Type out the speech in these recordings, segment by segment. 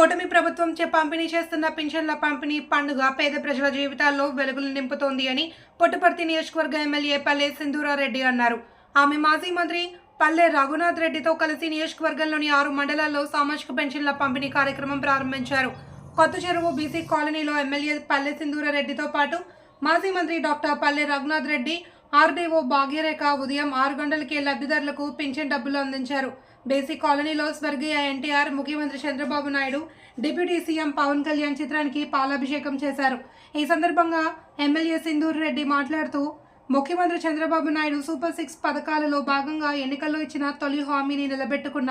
కూటమి ప్రభుత్వం చే పంపిణీ చేస్తున్న పింఛన్ల పంపిణీ పండుగ పేద ప్రజల జీవితాల్లో వెలుగులు నింపుతోంది అని పుట్టపర్తి నియోజకవర్గ ఎమ్మెల్యే పల్లె సింధూరారెడ్డి అన్నారు. ఆమె మాజీ మంత్రి పల్లె రఘునాథ్ రెడ్డితో కలిసి నియోజకవర్గంలోని ఆరు మండలాల్లో సామాజిక పెన్షన్ల పంపిణీ కార్యక్రమం ప్రారంభించారు. కొత్త చెరువు బీసీ కాలనీలో ఎమ్మెల్యే పల్లె సింధూరారెడ్డితో పాటు మాజీ మంత్రి డాక్టర్ పల్లె రఘునాథ్ రెడ్డి ఆర్డీఓ భాగ్యరేఖ ఉదయం ఆరు గంటలకే లబ్ధిదారులకు పింఛన్ డబ్బులు అందించారు. బేసిక్ కాలనీలో స్వర్గీయ ఎన్టీఆర్ ముఖ్యమంత్రి చంద్రబాబు నాయుడు డిప్యూటీ సీఎం పవన్ కళ్యాణ్ చిత్రానికి పాలాభిషేకం చేశారు. ఈ సందర్భంగా ఎమ్మెల్యే సింధూర్ రెడ్డి మాట్లాడుతూ ముఖ్యమంత్రి చంద్రబాబు నాయుడు సూపర్ సిక్స్ పథకాలలో భాగంగా ఎన్నికల్లో ఇచ్చిన తొలి హామీని నిలబెట్టుకున్న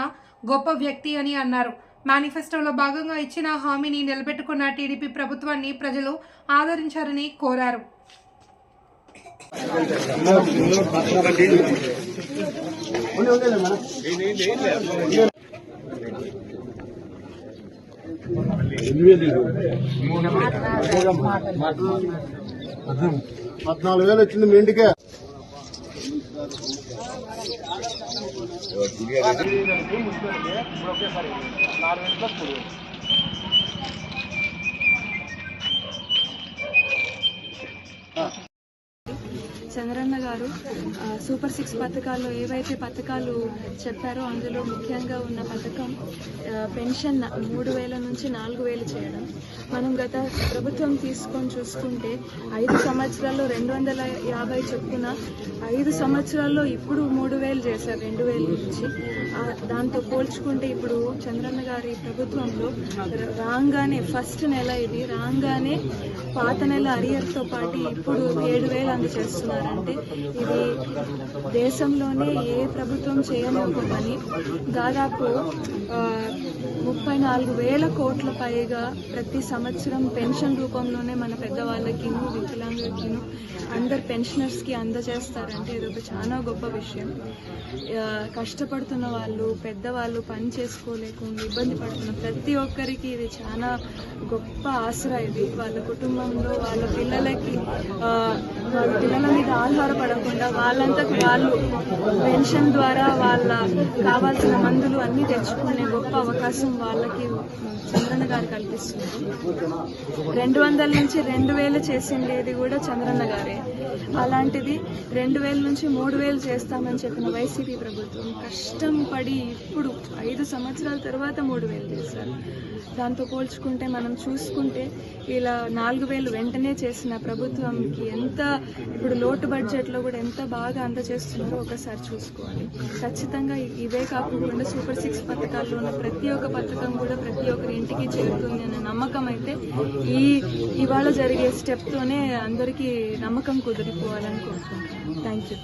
గొప్ప వ్యక్తి అని అన్నారు. మేనిఫెస్టోలో భాగంగా ఇచ్చిన హామీని నిలబెట్టుకున్న టీడీపీ ప్రభుత్వాన్ని ప్రజలు ఆదరించారని కోరారు. పద్నాలుగు వేలు వచ్చింది మీ ఇంటికే చంద్రన్న గారు సూపర్ సిక్స్ పథకాల్లో ఏవైతే పథకాలు చెప్పారో అందులో ముఖ్యంగా ఉన్న పథకం పెన్షన్ మూడు వేల నుంచి నాలుగు వేలు చేయడం. మనం గత ప్రభుత్వం తీసుకొని చూసుకుంటే ఐదు సంవత్సరాల్లో రెండు వందల యాభై చొప్పున ఐదు సంవత్సరాల్లో ఇప్పుడు మూడు వేలు చేశారు రెండు వేల నుంచి. దాంతో పోల్చుకుంటే ఇప్పుడు చంద్రన్న గారి ప్రభుత్వంలో రాగానే ఫస్ట్ నెల ఇది రాగానే పాత నెల అరియర్తో పాటు ఇప్పుడు ఏడు వేలు అంటే ఇది దేశంలోనే ఏ ప్రభుత్వం చేయని పని దాదాపు ముప్పై నాలుగు వేల కోట్ల పైగా ప్రతి సంవత్సరం పెన్షన్ రూపంలోనే మన పెద్దవాళ్ళకిను వికలాంగులకిను అందరు పెన్షనర్స్కి అందజేస్తారంటే ఇది ఒక చాలా గొప్ప విషయం. కష్టపడుతున్న వాళ్ళు పెద్దవాళ్ళు పని చేసుకోలేకుండా ఇబ్బంది పడుతున్న ప్రతి ఒక్కరికి ఇది చాలా గొప్ప ఆసరా ఇది వాళ్ళ కుటుంబంలో వాళ్ళ పిల్లలకి వాళ్ళ పిల్లల మీద ఆధారపడకుండా వాళ్ళంతకు వాళ్ళు పెన్షన్ ద్వారా వాళ్ళ కావాల్సిన మందులు అన్నీ తెచ్చుకునే గొప్ప అవకాశం వాళ్ళకి చంద్రన్న గారు కల్పిస్తుంది రెండు వందల నుంచి రెండు వేలు చేసిండేది కూడా చంద్రన్న గారే. అలాంటిది రెండు వేల నుంచి మూడు వేలు చేస్తామని చెప్పిన వైసీపీ ప్రభుత్వం కష్టం పడి ఇప్పుడు ఐదు సంవత్సరాల తర్వాత మూడు వేలు చేశారు. దాంతో పోల్చుకుంటే మనం చూసుకుంటే ఇలా నాలుగు వేలు వెంటనే చేసిన ప్రభుత్వంకి ఎంత ఇప్పుడు లోటు బడ్జెట్లో కూడా ఎంత బాగా అందజేస్తున్నారో ఒకసారి చూసుకోవాలి. ఖచ్చితంగా ఇవే కాకుండా సూపర్ సిక్స్ పథకాల్లో ఉన్న ప్రతి ఒక్క పథకం కూడా ప్రతి ఒక్కరి ఇంటికి చేరుతుంది అనే నమ్మకం అయితే ఈ ఇవాళ జరిగే స్టెప్తోనే అందరికీ నమ్మకం కుదిరిపోవాలని కోరుకుంటున్నాను. Thank you.